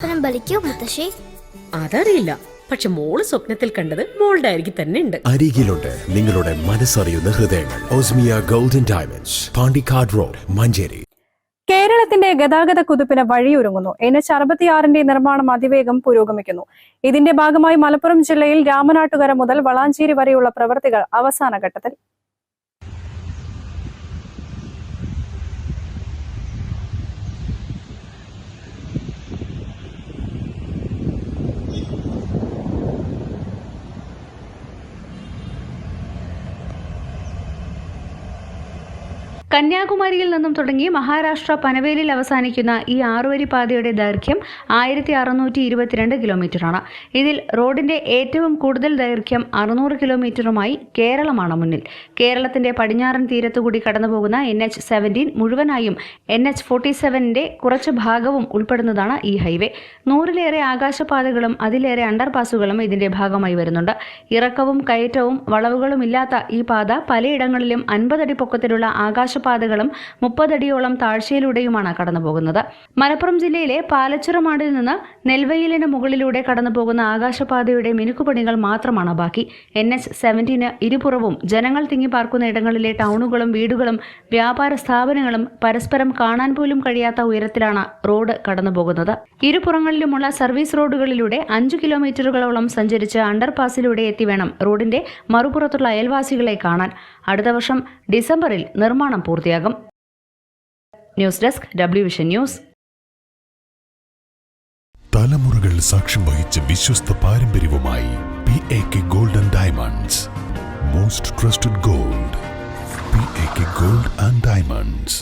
സ്വപ്നം ബലിക്കോ മുത്തശ്ശി? അതറിയില്ല. പക്ഷെ മോൾ സ്വപ്നത്തിൽ കണ്ടത് മോളുടെ അരികിൽ തന്നെ ഉണ്ട്. അരികിലുണ്ട് നിങ്ങളുടെ മനസ്സറിയുന്ന ഹൃദയങ്ങൾ. Osmia golden diamonds Pandikkad road Manjeri. കേരളത്തിന്റെ ഗതാഗത കുതിപ്പിന് വഴിയൊരുങ്ങുന്നു. എൻ എച്ച് അറുപത്തിയാറിന്റെ നിർമ്മാണം അതിവേഗം പുരോഗമിക്കുന്നു. ഇതിന്റെ ഭാഗമായി മലപ്പുറം ജില്ലയിൽ രാമനാട്ടുകര മുതൽ വളാഞ്ചേരി വരെയുള്ള പ്രവൃത്തികൾ അവസാന ഘട്ടത്തിൽ കന്യാകുമാരിയിൽ നിന്നും തുടങ്ങി മഹാരാഷ്ട്ര പനവേലിൽ അവസാനിക്കുന്ന ഈ ആറുവരി പാതയുടെ ദൈർഘ്യം ആയിരത്തി അറുന്നൂറ്റി ഇരുപത്തിരണ്ട് കിലോമീറ്ററാണ്. ഇതിൽ റോഡിന്റെ ഏറ്റവും കൂടുതൽ ദൈർഘ്യം അറുന്നൂറ് കിലോമീറ്ററുമായി കേരളമാണ് മുന്നിൽ. കേരളത്തിന്റെ പടിഞ്ഞാറൻ തീരത്തുകൂടി കടന്നുപോകുന്ന എൻ എച്ച് സെവന്റീൻ മുഴുവനായും എൻ എച്ച് ഫോർട്ടി സെവനിന്റെ കുറച്ച് ഭാഗവും ഉൾപ്പെടുന്നതാണ് ഈ ഹൈവേ. നൂറിലേറെ ആകാശപാതകളും അതിലേറെ അണ്ടർപാസുകളും ഇതിന്റെ ഭാഗമായി വരുന്നുണ്ട്. ഇറക്കവും കയറ്റവും വളവുകളും ഇല്ലാത്ത ഈ പാത പലയിടങ്ങളിലും അൻപതടി പൊക്കത്തിലുള്ള ആകാശപാതകളും മുപ്പതടിയോളം താഴ്ചയിലൂടെയുമാണ് കടന്നുപോകുന്നത്. മലപ്പുറം ജില്ലയിലെ പാലച്ചുറമാടിൽ നിന്ന് നെൽവയലിന് മുകളിലൂടെ കടന്നുപോകുന്ന ആകാശപാതയുടെ മിനുക്കുപണികൾ മാത്രമാണ് ബാക്കി. എൻ എച്ച് സെവന്റീന് ഇരുപുറവും ജനങ്ങൾ തിങ്ങിപ്പാർക്കുന്ന ഇടങ്ങളിലെ ടൗണുകളും വീടുകളും വ്യാപാര സ്ഥാപനങ്ങളും പരസ്പരം കാണാൻ പോലും കഴിയാത്ത ഉയരത്തിലാണ് റോഡ് കടന്നുപോകുന്നത്. ഇരുപുറങ്ങളിലുമുള്ള സർവീസ് റോഡുകളിലൂടെ അഞ്ചു കിലോമീറ്ററുകളോളം സഞ്ചരിച്ച് അണ്ടർപാസിലൂടെ എത്തി വേണം റോഡിന്റെ മറുപുറത്തുള്ള അയൽവാസികളെ കാണാൻ. അടുത്ത വർഷം ഡിസംബറിൽ നിർമ്മാണം പൂർത്തിയാകും. News desk W vision news തലമുറകൾ സാക്ഷ്യം വഹിച്ച വിശ്വസ്ത പാരമ്പര്യവുമായി P A K gold and diamonds most trusted gold P A K gold and diamonds